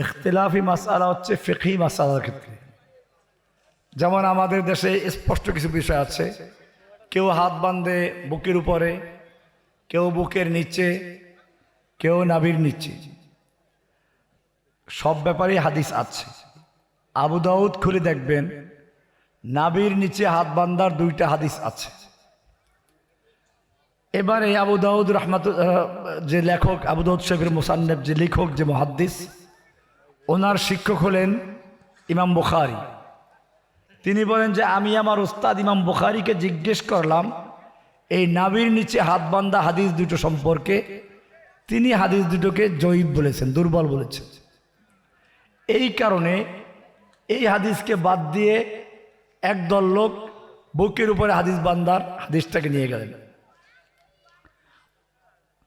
ইখতলাফি মাসালা হচ্ছে ফিকহি মাসালার ক্ষেত্রে। যেমন আমাদের দেশে স্পষ্ট কিছু বিষয় আছে। কেউ হাত বাঁধে বুকের উপরে, কেউ বুকের নিচে, কেউ নাভির নিচে। সব ব্যাপারেই হাদিস আছে। আবু দাউদ খুলে দেখবেন, নাভির নিচে হাত বান্দার দুইটা হাদিস আছে। এবারে আবু দাউদ রহমাত যে লেখক, আবু দাউদ শেখের মোসান্নেব যে লেখক, যে মহাদ্দিস ওনার শিক্ষক হলেন ইমাম বুখারি। তিনি বলেন যে, আমি আমার উস্তাদ ইমাম বুখারিকে জিজ্ঞেস করলাম, এই নাবির নিচে হাত বান্দা হাদিস দুটো সম্পর্কে? তিনি হাদিস দুটোকে জয়ীব বলেছেন, দুর্বল বলেছেন। এই কারণে এই হাদিসকে বাদ দিয়ে একদল লোক বুকের উপরে হাদিস বান্দার হাদিসটাকে নিয়ে গেলেন।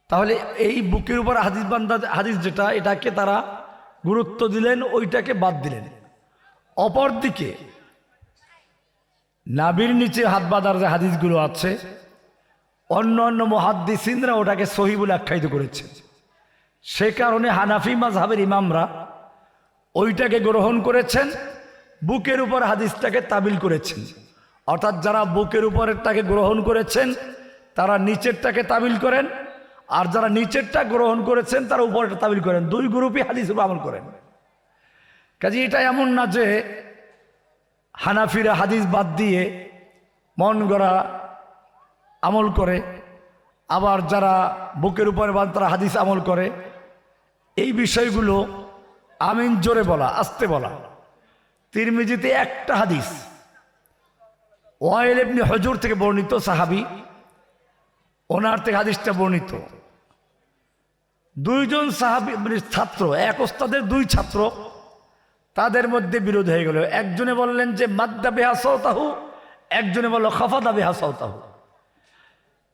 তাহলে এই বুকের উপর হাদিস বান্দা হাদিস যেটা, এটাকে তারা গুরুত্ব দিলেন, ওইটাকে বাদ দিলেন। অপরদিকে, নাবির নিচে হাত বাঁধার যে হাদিসগুলো আছে, অন্য অন্য মহাদ্দিসিনরা ওটাকে সহি বলে আখ্যায়িত করেছে। সে কারণে হানাফি মাজহাবের ইমামরা ওইটাকে গ্রহণ করেছেন, বুকের উপর হাদিসটাকে তাবিল করেছেন। অর্থাৎ যারা বুকের উপরেরটাকে গ্রহণ করেছেন, তারা নিচেরটাকে তাবিল করেন আর যারা নিচেরটা গ্রহণ করেছেন, তারা উপরেরটা তাবিল করেন। দুই গ্রুপই হাদিস আমল করেন। কাজে এটা এমন না যে হানাফিরা হাদিস বাদ দিয়ে মন গড়া আমল করে, আবার যারা বুকের উপরে বাদ তারা হাদিস আমল করে। এই বিষয়গুলো আমিন জোরে বলা, আস্তে বলা। তিরমিজিতে একটা হাদিস, ওয়াইল এমনি হজুর থেকে বর্ণিত সাহাবি, ওনার থেকে হাদিসটা বর্ণিত। দুইজন সাহাবি মানে ছাত্র, এক ওস্তাদের দুই ছাত্র, তাদের মধ্যে বিরোধ হয়ে গেল। একজনে বললেন যে, মাদ্দা বেহাসাহু একজনে বলল, খফাদা বেহাসাহু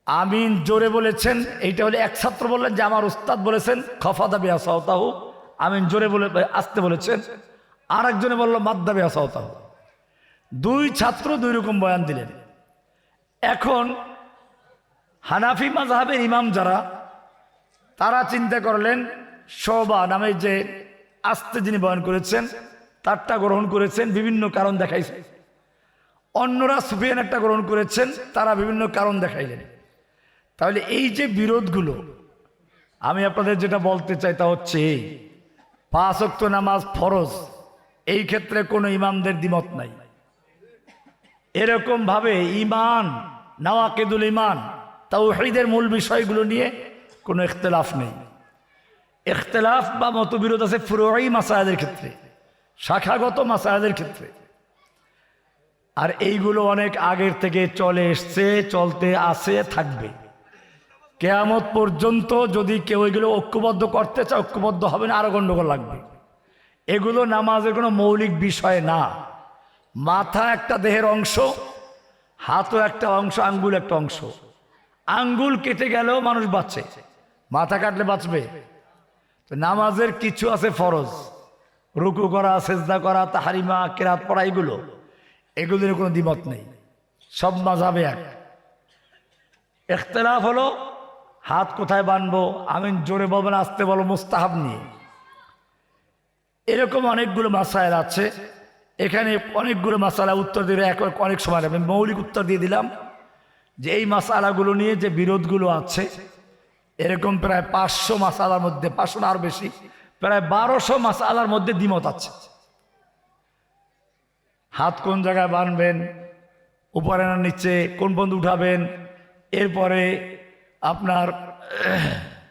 আমিন জোরে বলেছেন, এইটা হলে এক ছাত্র বললেন যে, আমার উস্তাদ বলেছেন, খফাদা বেহাসাহু আমিন জোরে বলে, আসতে বলেছেন আর একজনে বলল, মাদ্দা বেহাসাহু দুই ছাত্র দুই রকম বয়ান দিলেন। এখন হানাফি মাজহাবের ইমাম যারা তারা চিন্তা করলেন, শোভা নামে যে আস্তে যিনি বয়ন করেছেন, তারটা গ্রহণ করেছেন, বিভিন্ন কারণ দেখাইছে। অন্যরা সুফিয়ান একটা গ্রহণ করেছেন, তারা বিভিন্ন কারণ দেখাইলেন। তাহলে এই যে বিরোধগুলো, আমি আপনাদের যেটা বলতে চাই তা হচ্ছে এই পাঁচ অক্ত নামাজ ফরজ, এই ক্ষেত্রে কোনো ইমামদের দ্বিমত নাই। এরকম ভাবে ইমান, নওয়াকেদুল ইমান, তাওহীদের মূল বিষয়গুলো নিয়ে কোনো ইখতলাফ নেই। ইখতলাফ বা মতবিরোধ আছে ফুরোই মাসায়াদের ক্ষেত্রে, শাখাগত মাসায়াদের ক্ষেত্রে। আর এইগুলো অনেক আগের থেকে চলে এসছে, চলতে আসে থাকবে। কেয়ামত পর্যন্ত যদি কেউ এগুলো ঐক্যবদ্ধ করতে চায়, ঐক্যবদ্ধ হবে না আরও গণ্ডগোল লাগবে। এগুলো নামাজের কোনো মৌলিক বিষয় না। মাথা একটা দেহের অংশ, হাতও একটা অংশ, আঙ্গুল একটা অংশ। আঙ্গুল কেটে গেলেও মানুষ বাঁচে। মাথা কাটলে বাঁচবে। তো নামাজের কিছু আছে ফরজ। রুকু করা, সেজদা করা, তাহারিমা, কেরাত পড়া, এগুলো। এগুলোর কোনো দ্বিমত নেই। সব মাঝাবে এক। এখতলাফ হলো, হাত কোথায় বানবো আমি জোরে বলবেন, আসতে বলো, মুস্তাহাব নিয়ে। এরকম অনেকগুলো মাসাইল আছে। এখানে অনেকগুলো মাসালা উত্তর দিলে এক অনেক সময়। আমি মৌলিক উত্তর দিয়ে দিলাম যে এই মাসালাগুলো নিয়ে যে বিরোধগুলো আছে এরকম প্রায় পাঁচশো মাসালার মধ্যে, পাঁচশো না আরও বেশি, প্রায় বারোশো মাসালার মধ্যে দ্বিমত আছে। হাত কোন জায়গায় বানবেন, উপরে না নিচে, কোন বন্ধু উঠাবেন, এরপরে আপনার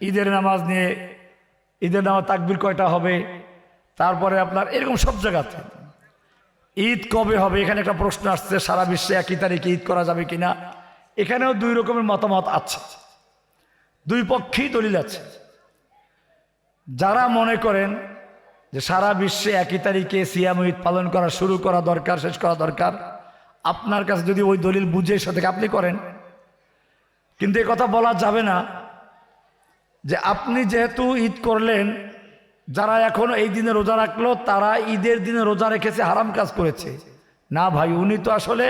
ঈদের নামাজ নিয়ে, ঈদের নামাজ তাকবির কয়টা হবে, তারপরে আপনার এরকম সব জায়গাতে। ঈদ কবে হবে, এখানে একটা প্রশ্ন আসছে, সারা বিশ্বে একই তারিখে ঈদ করা যাবে কিনা, এখানেও দুই রকমের মতামত আছে। দুই পক্ষেই দলিল আছে। যারা মনে করেন যে সারা বিশ্বে একই তারিখে সিয়াম ঈদ পালন করা শুরু করা দরকার, শেষ করা দরকার, আপনার কাছে যদি ওই দলিল বুঝে সাথে আপনি করেন, কিন্তু এ কথা বলা যাবে না যে আপনি যেহেতু ঈদ করলেন, যারা এখন এই দিনে রোজা রাখল, তারা ঈদের দিনে রোজা রেখেছে, হারাম কাজ করেছে। না ভাই, উনি তো আসলে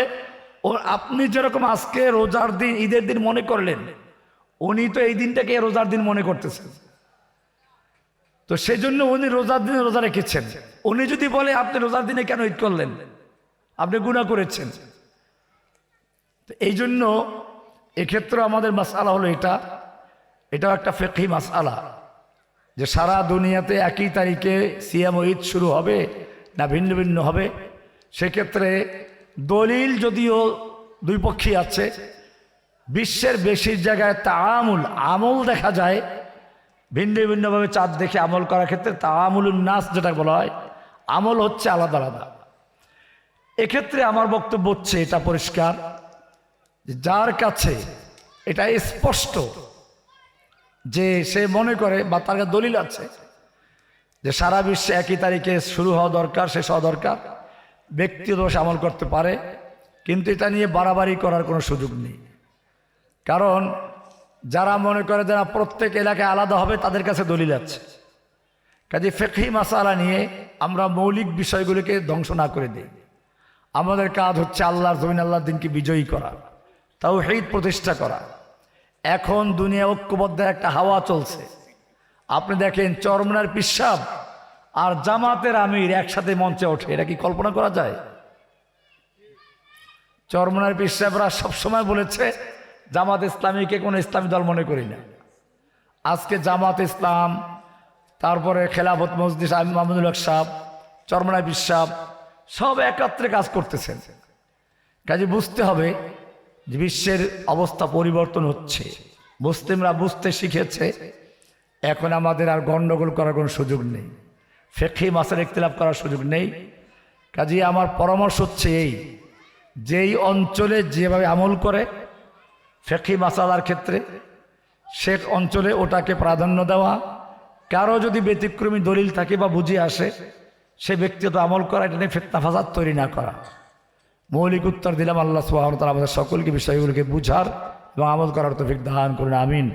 ও আপনি যেরকম আজকে রোজার দিন, ঈদের দিন মনে করলেন উনি তো এই দিনটাকে রোজার দিন মনে করতেছেন তো সেই জন্য উনি রোজার দিনে রোজা রেখেছেন। উনি যদি বলে, আপনি রোজার দিনে কেন ঈদ করলেন? আপনি গুণা করেছেন। তো এই জন্য এক্ষেত্রে আমাদের মাসালা হলো এটা। এটাও একটা ফেকি মাসালা যে সারা দুনিয়াতে একই তারিখে সিয়াম ও ঈদ শুরু হবে না ভিন্ন ভিন্ন হবে। সেক্ষেত্রে দলিল যদিও দুই পক্ষই আছে বিশ্বের বেশি জায়গায় তামুল আমল দেখা যায়। ভিন্ন ভিন্নভাবে চাঁদ দেখে আমল করার ক্ষেত্রে তামুল নাস যেটা বলা হয়, আমল হচ্ছে আলাদা আলাদা। এক্ষেত্রে আমার বক্তব্য হচ্ছে এটা পরিষ্কার যার কাছে এটা স্পষ্ট যে সে মনে করে বা তার কাছে দলিল আছে যে সারা বিশ্বে একই তারিখে শুরু হওয়া দরকার, শেষ হওয়া দরকার ব্যক্তিগত আমল করতে পারে, কিন্তু এটা নিয়ে বাড়াবাড়ি করার কোনো সুযোগ নেই। কারণ যারা মনে করে যারা প্রত্যেক এলাকায় আলাদা হবে, তাদের কাছে দলিল আছে। কাজে ফেকহি মাসালা নিয়ে আমরা মৌলিক বিষয়গুলিকে ধ্বংস না করে দিই। আমাদের কাজ হচ্ছে আল্লাহর জমিন আল্লাহ দিনকে বিজয়ী করা তাও হেদ প্রতিষ্ঠা করা। এখন দুনিয়া ঐক্যবদ্ধের একটা হাওয়া চলছে। আপনি দেখেন চরমনার পিসাব আর জামাতের আমির একসাথে মঞ্চে ওঠে। এটা কি কল্পনা করা যায়? চরমনার পিসাবরা সবসময় বলেছে জামাত ইসলামীকে কোনো ইসলামী দল মনে করি না। আজকে জামাত ইসলাম, তারপরে খেলাফত মসজিদ আমি মাহমুদুল হক সাহ চরমনায় বিশ্বাব সব একাত্রে কাজ করতেছেন। কাজে বুঝতে হবে যে বিশ্বের অবস্থা পরিবর্তন হচ্ছে। মুসলিমরা বুঝতে শিখেছে, এখন আমাদের আর গণ্ডগোল করার কোনো সুযোগ নেই। ফেকি মাসের ইখতিলাফ করার সুযোগ নেই। কাজে আমার পরামর্শ হচ্ছে এই, যেই অঞ্চলে যেভাবে আমল করে ফেকি মাসালার ক্ষেত্রে সে অঞ্চলে ওটাকে প্রাধান্য দেওয়া, কারও যদি ব্যতিক্রমী দলিল থাকে বা বুঝে আসে, সে ব্যক্তিগত আমল করা, এটা নিয়ে ফেতনা ফাসাদ তৈরি না করা। মৌলিক উত্তর দিলাম আল্লাহ সুহামতাল আমাদের সকলকে, বিষয়গুলোকে বুঝার এবং আমল করার তো দান করুন, আমিন।